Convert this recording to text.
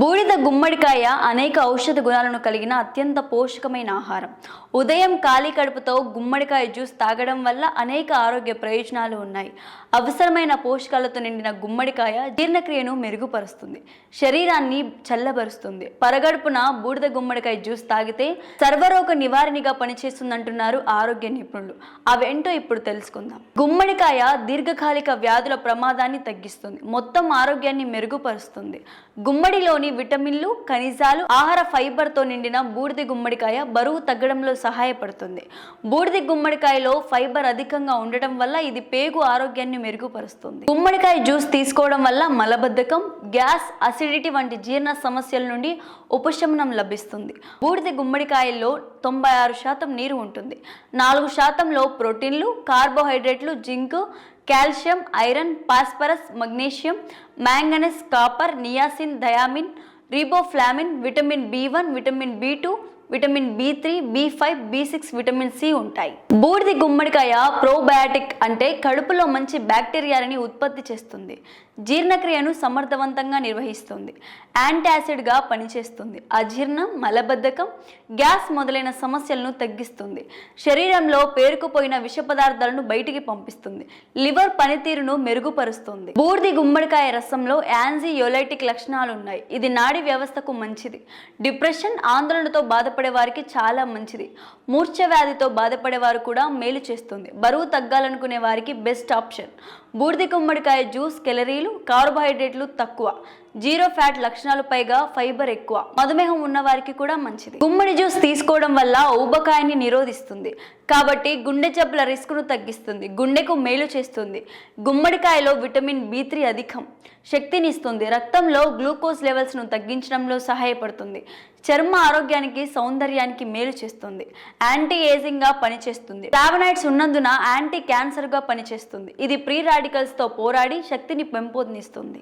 బూడిద గుమ్మడికాయ అనేక ఔషధ గుణాలను కలిగిన అత్యంత పోషకమైన ఆహారం. ఉదయం ఖాళీ కడుపుతో గుమ్మడికాయ జ్యూస్ తాగడం వల్ల అనేక ఆరోగ్య ప్రయోజనాలు ఉన్నాయి. అవసరమైన పోషకాలతో నిండిన గుమ్మడికాయ జీర్ణక్రియను మెరుగుపరుస్తుంది. శరీరాన్ని చల్లబరుస్తుంది. పరగడుపున బూడిద గుమ్మడికాయ జ్యూస్ తాగితే సర్వరోగ నివారణగా పనిచేస్తుందంటున్నారు ఆరోగ్య నిపుణులు. అవేంటో ఇప్పుడు తెలుసుకుందాం. గుమ్మడికాయ దీర్ఘకాలిక వ్యాధుల ప్రమాదాన్ని తగ్గిస్తుంది. మొత్తం ఆరోగ్యాన్ని మెరుగుపరుస్తుంది. గుమ్మడిలోని విటమిన్లు ఖనిజాలు ఆహార ఫైబర్తో నిండిన బూడిది గుమ్మడికాయ బరువు తగ్గడంలో సహాయపడుతుంది. బూడిది గుమ్మడికాయలో ఫైబర్ అధికంగా ఉండటం వల్ల ఇది పేగు ఆరోగ్యాన్ని మెరుగుపరుస్తుంది. గుమ్మడికాయ జ్యూస్ తీసుకోవడం వల్ల మలబద్ధకం గ్యాస్ అసిడిటీ వంటి జీర్ణ సమస్యల నుండి ఉపశమనం లభిస్తుంది. బూడిద గుమ్మడికాయల్లో తొంభై ఆరు శాతం నీరు ఉంటుంది. నాలుగు శాతంలో ప్రోటీన్లు కార్బోహైడ్రేట్లు zinc calcium iron phosphorus magnesium manganese copper niacin thiamine riboflavin vitamin B one vitamin B two vitamin B three B five B six vitamin C ఉంటాయి. బూడిది గుమ్మడికాయ ప్రోబయాటిక్ అంటే కడుపులో మంచి బ్యాక్టీరియాలని ఉత్పత్తి చేస్తుంది. జీర్ణక్రియను సమర్థవంతంగా నిర్వహిస్తుంది. యాంటాసిడ్గా పనిచేస్తుంది. అజీర్ణం మలబద్ధకం గ్యాస్ మొదలైన సమస్యలను తగ్గిస్తుంది. శరీరంలో పేరుకుపోయిన విష పదార్థాలను బయటికి పంపిస్తుంది. లివర్ పనితీరును మెరుగుపరుస్తుంది. బూడిది గుమ్మడికాయ రసంలో యాంజియోలైటిక్ లక్షణాలు ఉన్నాయి ఇది నాడీ వ్యవస్థకు మంచిది. డిప్రెషన్ ఆందోళనతో బాధపడే వారికి చాలా మంచిది. మూర్ఛ వ్యాధితో బాధపడే వారు కూడా మేలు చేస్తుంది. బరువు తగ్గాలనుకునే వారికి బెస్ట్ ఆప్షన్ బూడిద గుమ్మడికాయ జ్యూస్ కెలరీలు కార్బోహైడ్రేట్లు తక్కువ. జీరో ఫ్యాట్ లక్షణాలు పైగా ఫైబర్ ఎక్కువ. మధుమేహం ఉన్న వారికి కూడా మంచిది. గుమ్మడి జ్యూస్ తీసుకోవడం వల్ల ఊబకాయాన్ని నిరోధిస్తుంది. కాబట్టి గుండె జబ్బుల రిస్క్ను తగ్గిస్తుంది. గుండెకు మేలు చేస్తుంది. గుమ్మడికాయలో విటమిన్ బి త్రీ అధికం శక్తినిస్తుంది. రక్తంలో గ్లూకోజ్ లెవెల్స్ను తగ్గించడంలో సహాయపడుతుంది. చర్మ ఆరోగ్యానికి సౌందర్యానికి మేలు చేస్తుంది. యాంటీ ఏజింగ్గా పనిచేస్తుంది. ఫ్లావనాయిడ్స్ ఉన్నందున యాంటీ క్యాన్సర్గా పనిచేస్తుంది. ఇది ప్రీ రాడికల్స్తో పోరాడి శక్తిని పెంపొందిస్తుంది.